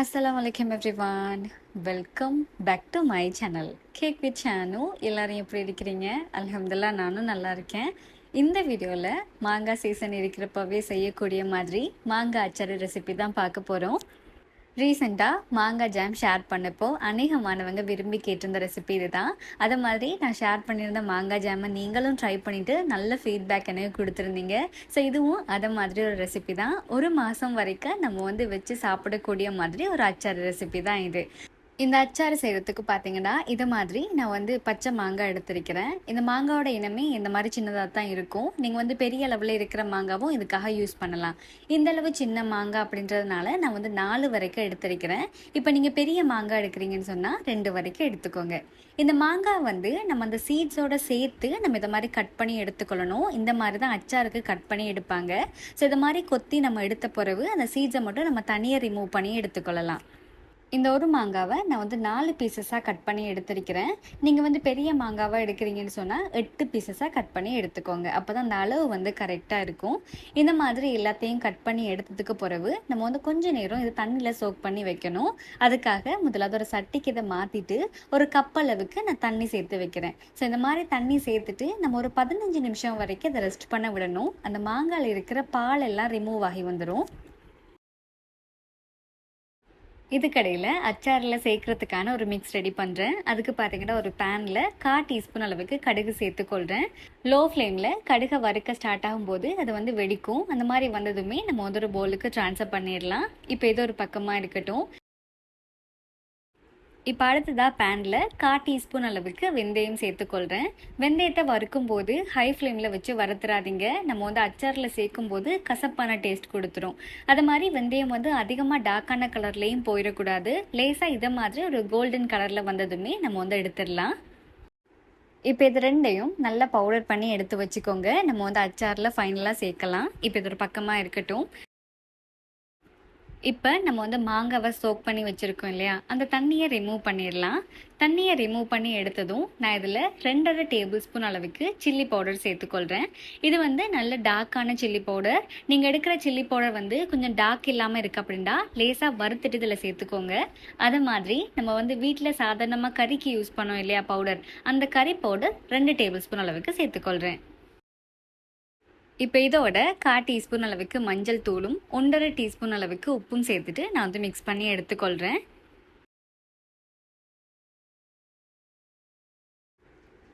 அஸ்ஸலாமு every everyone welcome back to my channel cake with Senu எல்லாரும் எப்படி இருக்கிறீங்க? அலமதுல்லா நானும் நல்லா இருக்கேன். இந்த வீடியோவில் மாங்காய் சீசன் இருக்கிறப்பவே செய்யக்கூடிய மாதிரி மாங்காய் அச்சாறு ரெசிபி தான் பார்க்க போகிறோம் ரீசெண்டாக மாங்காய் ஜாம் ஷேர் பண்ணப்போ அநேகமானவங்க விரும்பி கேட்டிருந்த ரெசிபி இதுதான். அதை மாதிரி நான் ஷேர் பண்ணியிருந்த மாங்காய் ஜாமை நீங்களும் ட்ரை பண்ணிவிட்டு நல்ல ஃபீட்பேக் எனக்கு கொடுத்துருந்தீங்க. ஸோ இதுவும் அதை மாதிரி ஒரு ரெசிபி தான். ஒரு மாதம் வரைக்கும் நம்ம வந்து வச்சு சாப்பிடக்கூடிய மாதிரி ஒரு அச்சார் ரெசிபி தான் இது. இந்த அச்சாறு செய்கிறதுக்கு பார்த்தீங்கன்னா இது மாதிரி நான் வந்து பச்சை மாங்காய் எடுத்திருக்கிறேன். இந்த மாங்காவோட இனமே இந்த மாதிரி சின்னதாக தான் இருக்கும். நீங்கள் வந்து பெரிய அளவில் இருக்கிற மாங்காவும் இதுக்காக யூஸ் பண்ணலாம். இந்த அளவு சின்ன மாங்காய் அப்படின்றதுனால நான் வந்து நாலு வரைக்கும் எடுத்திருக்கிறேன். இப்போ நீங்கள் பெரிய மாங்காய் எடுக்கிறீங்கன்னு சொன்னால் ரெண்டு வரைக்கும் எடுத்துக்கோங்க. இந்த மாங்காய் வந்து நம்ம அந்த சீட்ஸோட சேர்த்து நம்ம இதை மாதிரி கட் பண்ணி எடுத்துக்கொள்ளணும். இந்த மாதிரி தான் அச்சாருக்கு கட் பண்ணி எடுப்பாங்க. ஸோ இதை மாதிரி கொத்தி நம்ம எடுத்த பிறகு அந்த சீட்ஸை மட்டும் நம்ம தனியாக ரிமூவ் பண்ணி எடுத்துக்கொள்ளலாம். இந்த ஒரு மாங்காவை நான் வந்து நாலு பீசஸாக கட் பண்ணி எடுத்திருக்கிறேன். நீங்கள் வந்து பெரிய மாங்காவாக எடுக்கிறீங்கன்னு சொன்னால் எட்டு பீசஸாக கட் பண்ணி எடுத்துக்கோங்க. அப்போ தான் அந்த அளவு வந்து கரெக்டாக இருக்கும். இந்த மாதிரி எல்லாத்தையும் கட் பண்ணி எடுத்ததுக்கு பிறகு நம்ம வந்து கொஞ்சம் நேரம் இது தண்ணியில் சோக் பண்ணி வைக்கணும். அதுக்காக முதலாவது ஒரு சட்டிக்கு இதை மாற்றிட்டு ஒரு கப் அளவுக்கு நான் தண்ணி சேர்த்து வைக்கிறேன். ஸோ இந்த மாதிரி தண்ணி சேர்த்துட்டு நம்ம ஒரு பதினஞ்சு நிமிஷம் வரைக்கும் இதை ரெஸ்ட் பண்ண விடணும். அந்த மாங்காயில் இருக்கிற பால் எல்லாம் ரிமூவ் ஆகி வந்துடும் இதுக்கடையில் அச்சாரில் சேர்க்கறதுக்கான ஒரு மிக்ஸ் ரெடி பண்ணுறேன் அதுக்கு பார்த்தீங்கன்னா ஒரு பேனில் கா டீஸ்பூன் அளவுக்கு கடுகு சேர்த்துக்கொள்கிறேன் லோ ஃப்ளேமில் கடுகை வறுக்க ஸ்டார்ட் ஆகும்போது அது வந்து வெடிக்கும். அந்த மாதிரி வந்ததுமே நம்ம வந்து ஒரு போலுக்கு ட்ரான்ஸ்ஃபர் பண்ணிடலாம். இப்போ ஏதோ ஒரு பக்கமாக இருக்கட்டும். இப்போ அடுத்ததாக பேனில் கா டீஸ்பூன் அளவுக்கு வெந்தயம் சேர்த்துக்கொள்கிறேன் வெந்தயத்தை வறுக்கும் போது ஹை ஃப்ளேமில் வச்சு வறுத்துறாதீங்க. நம்ம வந்து அச்சாரில் சேர்க்கும் போது கசப்பான டேஸ்ட் கொடுத்துரும். அது மாதிரி வெந்தயம் வந்து அதிகமாக டார்க்கான கலர்லேயும் போயிடக்கூடாது. லேசாக இதை மாதிரி ஒரு கோல்டன் கலரில் வந்ததுமே நம்ம வந்து எடுத்துடலாம். இப்போ இது ரெண்டையும் நல்லா பவுடர் பண்ணி எடுத்து வச்சுக்கோங்க. நம்ம வந்து அச்சாரில் ஃபைனலாக சேர்க்கலாம். இப்போ இது ஒரு பக்கமாக இருக்கட்டும். இப்போ நம்ம வந்து மாங்காவை சோக் பண்ணி வச்சுருக்கோம் இல்லையா? அந்த தண்ணியை ரிமூவ் பண்ணிடலாம். தண்ணியை ரிமூவ் பண்ணி எடுத்ததும் நான் இதில் ரெண்டரை டேபிள் ஸ்பூன் அளவுக்கு சில்லி பவுடர் சேர்த்துக்கொள்கிறேன் இது வந்து நல்ல டார்க்கான சில்லி பவுடர் நீங்கள் எடுக்கிற சில்லி பவுடர் வந்து கொஞ்சம் டார்க் இல்லாமல் இருக்குது அப்படின்னா லேசாக வறுத்துட்டு இதில் சேர்த்துக்கோங்க. அது மாதிரி நம்ம வந்து வீட்டில் சாதாரணமாக கறிக்கு யூஸ் பண்ணோம் இல்லையா பவுடர் அந்த கறி பவுடர் ரெண்டு டேபிள் ஸ்பூன் அளவுக்கு சேர்த்துக்கொள்கிறேன் இப்போ இதோட கா டீஸ்பூன் அளவுக்கு மஞ்சள் தூளும் ஒன்றரை டீஸ்பூன் அளவுக்கு உப்பும் சேர்த்துட்டு நான் வந்து மிக்ஸ் பண்ணி எடுத்துக்கொள்கிறேன்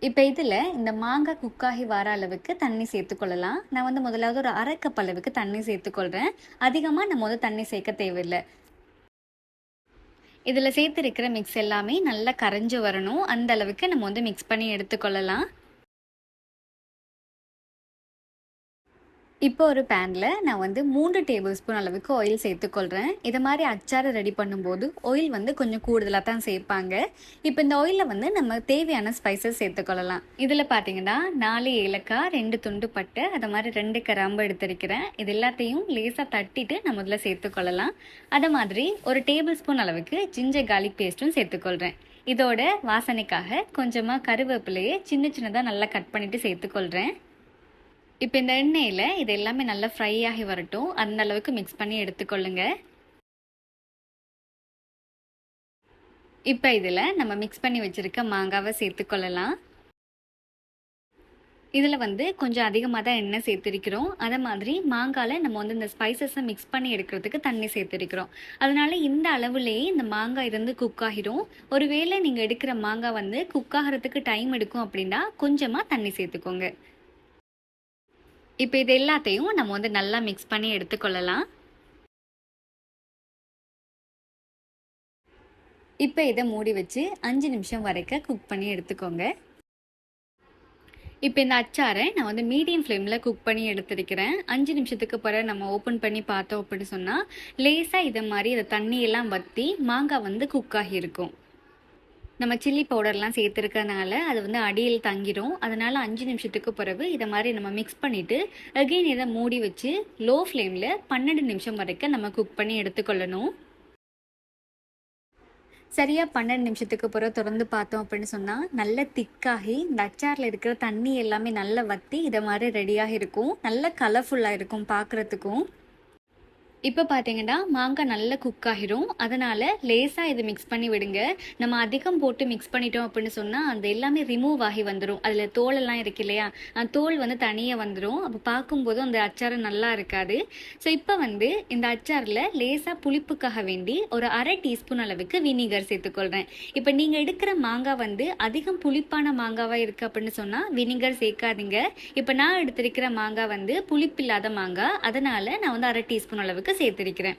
இப்போ இதில் இந்த மாங்காய் குக்காகி வர அளவுக்கு தண்ணி சேர்த்துக்கொள்ளலாம். நான் வந்து முதலாவது ஒரு அரை கப் அளவுக்கு தண்ணி சேர்த்துக்கொள்கிறேன் அதிகமாக நம்ம வந்து தண்ணி சேர்க்க தேவையில்லை. இதில் சேர்த்துருக்கிற மிக்ஸ் எல்லாமே நல்லா கரைஞ்சி வரணும். அந்த அளவுக்கு நம்ம வந்து மிக்ஸ் பண்ணி எடுத்துக்கொள்ளலாம். இப்போ ஒரு பேனில் நான் வந்து மூன்று டேபிள் ஸ்பூன் அளவுக்கு ஆயில் சேர்த்துக்கொள்கிறேன் இதை மாதிரி அச்சாறு ரெடி பண்ணும்போது ஆயில் வந்து கொஞ்சம் கூடுதலாக தான் சேர்ப்பாங்க. இப்போ இந்த ஆயிலில் வந்து நம்ம தேவையான ஸ்பைசஸ் சேர்த்துக்கொள்ளலாம். இதில் பார்த்தீங்கன்னா நாலு ஏலக்காய் ரெண்டு துண்டு பட்டு அதை மாதிரி ரெண்டு கிராம்பு எடுத்திருக்கிறேன். இது எல்லாத்தையும் லேசாக தட்டிட்டு நம்ம இதில் சேர்த்துக்கொள்ளலாம். அதை மாதிரி ஒரு டேபிள் ஸ்பூன் அளவுக்கு ஜிஞ்சர் கார்லிக் பேஸ்ட்டும் சேர்த்துக்கொள்கிறேன் இதோட வாசனைக்காக கொஞ்சமாக கருவேப்பிலையே சின்ன சின்னதாக நல்லா கட் பண்ணிவிட்டு சேர்த்துக்கொள்கிறேன் இப்போ இந்த எண்ணெயில் இது எல்லாமே நல்லா ஃப்ரை ஆகி வரட்டும். அந்த அளவுக்கு மிக்ஸ் பண்ணி எடுத்துக்கொள்ளுங்க. இப்போ இதில் நம்ம மிக்ஸ் பண்ணி வச்சுருக்க மாங்காவை சேர்த்துக்கொள்ளலாம் இதில் வந்து கொஞ்சம் அதிகமாக தான் எண்ணெய் சேர்த்துருக்கிறோம். அதே மாதிரி மாங்காயில் நம்ம வந்து இந்த ஸ்பைசஸை மிக்ஸ் பண்ணி எடுக்கிறதுக்கு தண்ணி சேர்த்துருக்கிறோம். அதனால் இந்த அளவுலேயே இந்த மாங்காய் இருந்து குக் ஆகிடும் ஒருவேளை நீங்கள் எடுக்கிற மாங்காய் வந்து குக் ஆகிறதுக்கு டைம் எடுக்கும் அப்படின்னா கொஞ்சமாக தண்ணி சேர்த்துக்கோங்க. இப்போ இது எல்லாத்தையும் நம்ம வந்து நல்லா மிக்ஸ் பண்ணி எடுத்துக்கொள்ளலாம். இப்போ இதை மூடி வச்சு அஞ்சு நிமிஷம் வரைக்கும் குக் பண்ணி எடுத்துக்கோங்க. இப்போ இந்த அச்சாரை நான் வந்து மீடியம் ஃப்ளேமில் குக் பண்ணி எடுத்துருக்கிறேன். அஞ்சு நிமிஷத்துக்கு பிறகு நம்ம ஓப்பன் பண்ணி பார்த்தோம் அப்படின்னு சொன்னால் லேசாக இதை மாதிரி இதை தண்ணியெல்லாம் வற்றி மாங்காய் வந்து குக் ஆகியிருக்கும். நம்ம சில்லி பவுடர்லாம் சேர்த்துருக்கனால அது வந்து அடியில் தங்கிடும் அதனால் அஞ்சு நிமிஷத்துக்கு பிறகு இதை மாதிரி நம்ம மிக்ஸ் பண்ணிவிட்டு அகெயின் இதை மூடி வச்சு லோ ஃப்ளேமில் பன்னெண்டு நிமிஷம் வரைக்கும் நம்ம குக் பண்ணி எடுத்துக்கொள்ளணும். சரியாக பன்னெண்டு நிமிஷத்துக்கு பிறகு திறந்து பார்த்தோம் அப்படின்னு சொன்னால் நல்ல திக்காகி இந்த அச்சாரில் இருக்கிற தண்ணி எல்லாமே நல்லா வற்றி இதை மாதிரி ரெடியாக இருக்கும். நல்ல கலர்ஃபுல்லாக இருக்கும் பார்க்குறதுக்கும். இப்போ பார்த்தீங்கன்னா மாங்காய் நல்லா குக் ஆகிரும். அதனால் லேசாக இதை மிக்ஸ் பண்ணி விடுங்க. நம்ம அதிகம் போட்டு மிக்ஸ் பண்ணிட்டோம் அப்படின்னு சொன்னால் அந்த எல்லாமே ரிமூவ் ஆகி வந்துடும் அதில் தோலெல்லாம் இருக்கு இல்லையா? அந்த தோல் வந்து தனியாக வந்துடும் அப்போ பார்க்கும்போது அந்த அச்சாரம் நல்லா இருக்காது. ஸோ இப்போ வந்து இந்த அச்சாரில் லேசாக புளிப்புக்காக வேண்டி ஒரு அரை டீஸ்பூன் அளவுக்கு வினிகர் சேர்த்துக்கொள்கிறேன் இப்போ நீங்கள் எடுக்கிற மாங்காய் வந்து அதிகம் புளிப்பான மாங்காவாக இருக்குது அப்படின்னு சொன்னால் வினிகர் சேர்க்காதீங்க. இப்போ நான் எடுத்திருக்கிற மாங்காய் வந்து புளிப்பில்லாத மாங்காய். அதனால் நான் வந்து அரை டீஸ்பூன் அளவுக்கு சேர்த்திருக்கிறேன்.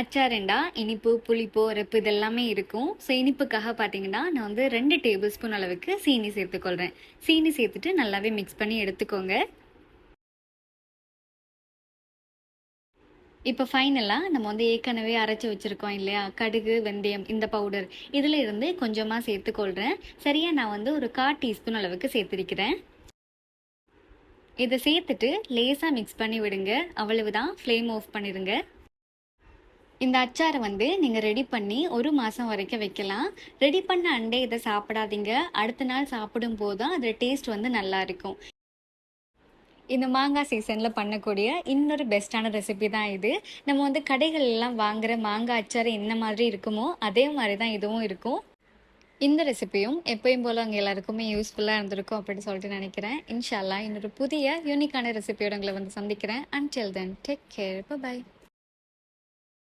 அச்சாரண்டா இனிப்பு புளிப்பு உரப்பு இதெல்லாமே இருக்கும். ஸோ இனிப்புக்காக பார்த்தீங்கன்னா நான் வந்து ரெண்டு டேபிள் ஸ்பூன் அளவுக்கு சீனி சேர்த்துக்கொள்கிறேன் சீனி சேர்த்துட்டு நல்லாவே மிக்ஸ் பண்ணி எடுத்துக்கோங்க. இப்போ ஃபைனலாக நம்ம வந்து ஏற்கனவே அரைச்சி வச்சுருக்கோம் இல்லையா? கடுகு வெந்தயம் இந்த பவுடர் இதில் இருந்து கொஞ்சமாக சேர்த்துக்கொள்கிறேன் சரியாக நான் வந்து ஒரு கால் டீஸ்பூன் அளவுக்கு சேர்த்துருக்கிறேன். இதை சேர்த்துட்டு லேசாக மிக்ஸ் பண்ணி விடுங்க. அவ்வளவுதான் ஃப்ளேம் ஆஃப் பண்ணிடுங்க. இந்த அச்சாரை வந்து நீங்கள் ரெடி பண்ணி ஒரு மாதம் வரைக்கும் வைக்கலாம். ரெடி பண்ண அண்டே இதை சாப்பிடாதீங்க. அடுத்த நாள் சாப்பிடும் போது தான் அதோட டேஸ்ட் வந்து நல்லா இருக்கும். இந்த மாங்காய் சீசனில் பண்ணக்கூடிய இன்னொரு பெஸ்ட்டான ரெசிபி தான் இது. நம்ம வந்து கடைகள் எல்லாம் வாங்குற மாங்காய் அச்சார் என்ன மாதிரி இருக்குமோ அதே மாதிரி தான் இதுவும் இருக்கும். இந்த ரெசிபியும் எப்பயும் போல் அங்கே எல்லாருக்குமே யூஸ்ஃபுல்லாக இருந்திருக்கும் அப்படின்னு சொல்லிட்டு நினைக்கிறேன். இன்ஷால்லா இன்னொரு புதிய யூனிக்கான ரெசிபியோட உங்களை வந்து சந்திக்கிறேன். Until then take care bye